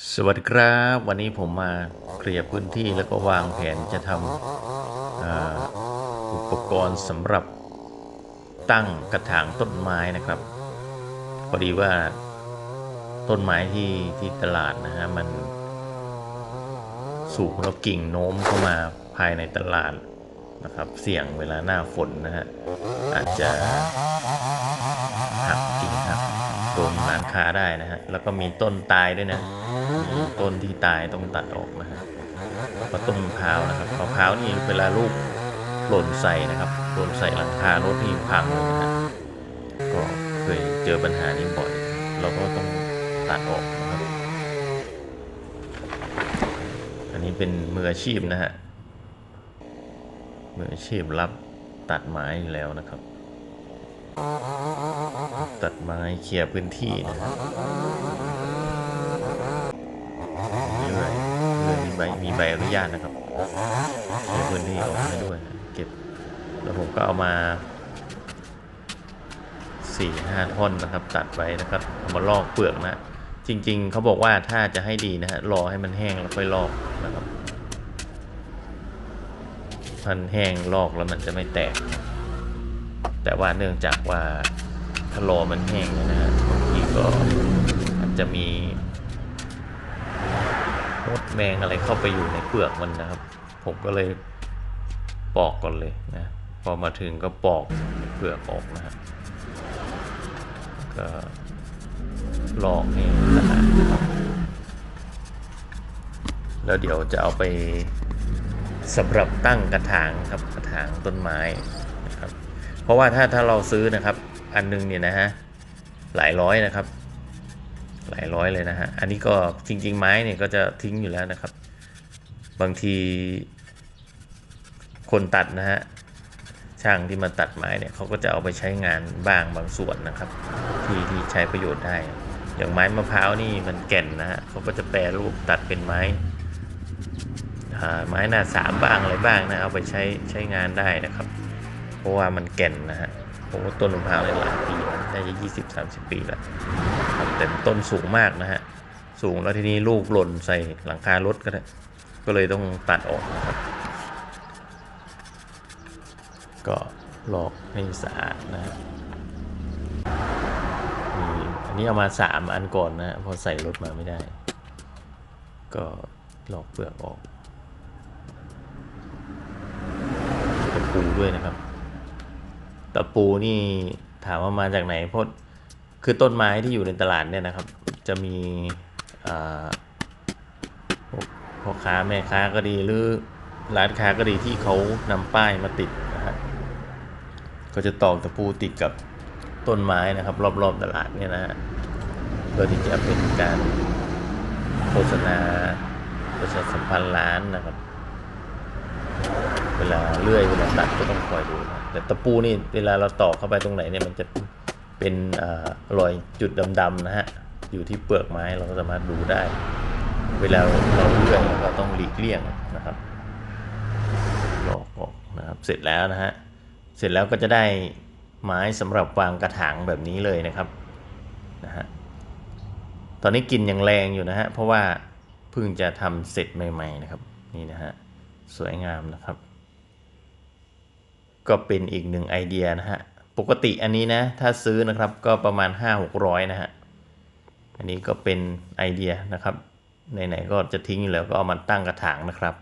สวัสดีครับ วันนี้ผมมาเคลียร์พื้นที่แล้วก็วางแผนจะทำอุปกรณ์สำหรับตั้งกระถางต้นไม้นะครับ พอดีว่าต้นไม้ที่ที่ตลาดนะฮะมันสูงแล้วกิ่งโน้มเข้ามาภายในตลาดนะครับ เสี่ยงเวลาหน้าฝนนะฮะอาจจะหักกิ่งหักโดนร้านค้าได้นะฮะแล้วก็มีต้นตายด้วยนะ ต้นที่ตายต้องตัดออกนะฮะเพราะต้นมะพร้าวนะครับมะพร้าวนี่เวลาลูกหล่นใส่นะครับหล่นใส่หลังคารถนี่พังเลยนะฮะก็เคยเจอปัญหานี้บ่อย เราก็ต้องตัดออกนะครับ อันนี้เป็นมืออาชีพนะฮะมืออาชีพรับตัดไม้อยู่แล้วนะครับ ตัดไม้เคลียร์พื้นที่นะฮะเรื่อยเรื่อยมี ใบมีใบอนุญาตนะครับเก็บพื้นที่ออกให้ด้วยเก็บแล้วผมก็เอามาสี่ห้าท่อนนะครับ ตัดไว้นะครับเอามาลอกเปลือกนะจริง ๆเขาบอกว่าถ้าจะให้ดีนะฮะรอให้มันแห้งแล้วค่อยลอกนะครับมันแห้งลอกแล้วมันจะไม่แตก แต่ว่าเนื่องจากว่าถ้ารอมันแห้งนะฮะบางทีก็อาจจะมี มดแมงอะไรเข้าไปอยู่ในเปลือกมันนะครับ ผมก็เลยปอกก่อนเลยนะพอมาถึงก็ปอกเปลือกออกนะฮะก็ลอกให้สะอาดนะครับแล้วเดี๋ยวจะเอาไปสำหรับตั้งกระถางครับกระถางต้นไม้นะครับ เพราะว่าถ้าถ้าเราซื้อนะครับ อันนึงเนี่ยนะฮะหลายร้อยนะครับ หลายร้อยเลยนะฮะ อันนี้ก็จริง ๆ ไม้เนี่ยก็จะทิ้งอยู่แล้วนะครับ บางทีคนตัดนะฮะช่างที่มาตัดไม้เนี่ยเขาก็จะเอาไปใช้งานบ้างบางส่วนนะครับ ที่ที่ใช้ประโยชน์ได้ อย่างไม้มะพร้าวนี่มันแก่นนะฮะเขาก็จะแปรรูปตัดเป็นไม้ไม้หน้าสามบ้างอะไรบ้างนะเอาไปใช้ใช้งานได้นะครับ เพราะว่ามันแก่นนะฮะผมว่าต้นมะพร้าวเนี่ยหลายปีแล้วน่าจะยี่สิบสามสิบปีแล้ว แต่ต้นสูงมากนะฮะ สูงแล้วทีนี้ลูกหล่นใส่หลังคารถก็ได้ก็เลยต้องตัดออกนะครับ ก็หลอกให้สะอาดนะฮะอันนี้เอามาสามอันก่อนนะฮะพอใส่รถมาไม่ได้ ก็หลอกเปลือกออกตะปูด้วยนะครับ ตะปูนี่ถามว่ามาจากไหนเพราะ คือต้นไม้ที่อยู่ในตลาดเนี่ยนะครับ จะมีพวกพ่อค้าแม่ค้าก็ดีหรือร้านค้าก็ดีที่เขานำป้ายมาติดนะฮะก็จะตอกตะปูติดกับต้นไม้นะครับ รอบๆตลาดเนี่ยนะฮะเพื่อที่จะเป็นการโฆษณาประชาสัมพันธ์ร้านนะครับ เวลาเลื่อยเวลาตัดก็ต้องคอยดูนะแต่ตะปูนี่เวลาเราตอกเข้าไปตรงไหนเนี่ยมันจะ เป็นอรอยจุดดำๆนะฮะ อยู่ที่เปลือกไม้เราก็สามารถดูได้ เวลาเราเลื่อยเราก็ต้องหลีกเลี่ยงนะครับลอกออกนะครับ เสร็จแล้วนะฮะ เสร็จแล้วก็จะได้ไม้สำหรับวางกระถางแบบนี้เลยนะครับนะฮะ ตอนนี้กลินยังแรงอยู่นะฮะ เพราะว่าเพิ่งจะทำเสร็จใหม่ ๆนะครับ นี่นะฮะ สวยงามนะครับ ก็เป็นอีกหนึ่งไอเดียนะฮะ ปกติอันนี้นะ ถ้าซื้อนะครับก็ประมาณ 5 6 0 0 นะฮะ อันนี้ก็เป็นไอเดียนะครับ ไหนๆก็จะทิ้งอยู่แล้วก็เอามาตั้งกระถางนะครับ